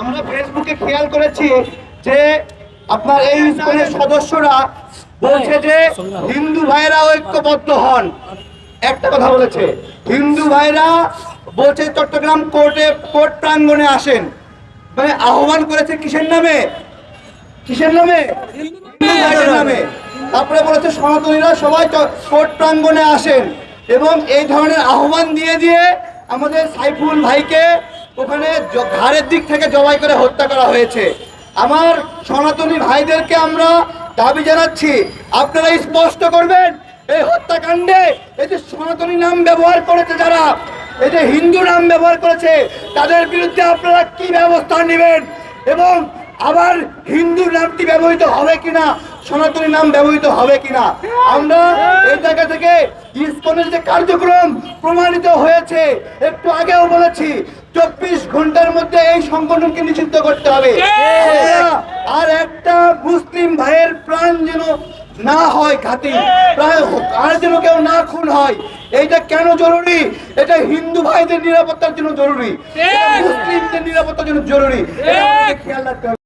আমরা ফেসবুকে খেয়াল করেছি যে আপনার এই স্কুলের সদস্যরা বলছে যে হিন্দু ভাইরা ঐক্যবদ্ধ হন। একটা কথা বলেছে, হিন্দু ভাইরা বলছে চট্টগ্রাম কোর্টে কোর্ট প্রাঙ্গণে আসেন। মানে আহ্বান করেছে কিসের নামে? কিসের নামে? নামে। তারপরে বলেছে সনাতনীরা সবাই কোর্ট প্রাঙ্গণে আসেন। এবং এই ধরনের আহ্বান দিয়ে দিয়ে আমাদের সাইফুল ভাইকে ওখানে ঘাড়ের দিক থেকে জবাই করে হত্যা করা হয়েছে। আমার সনাতনী ভাইদেরকে আমরা দাবি জানাচ্ছি, আপনারা স্পষ্ট করবেন, এই হত্যাকাণ্ডে এই যে সনাতনী নাম ব্যবহার করেছে যারা, এই যে হিন্দু নাম ব্যবহার করেছে, তাদের বিরুদ্ধে আপনারা কি ব্যবস্থা নেবেন? এবং আবার হিন্দু নামটি ব্যবহৃত হবে কিনা? সনাতনী নাম ব্যবহৃত হবে কিনা? আমরা এই জায়গা থেকে ইসকনের যে কার্যক্রম প্রমাণিত হয়েছে, একটু আগেও বলেছি, চব্বিশ ঘণ্টার মধ্যে এই সংগঠনকে নিষিদ্ধ করতে হবে। আর একটা মুসলিম ভাইয়ের প্রাণ যেন না হয় প্রায় আর যেন কেউ না খুন হয়, এইটা কেন জরুরি? এটা হিন্দু ভাইদের নিরাপত্তার জন্য জরুরি। মুসলিমদের নিরাপত্তার জন্য জরুরি। খেয়াল রাখতে হবে।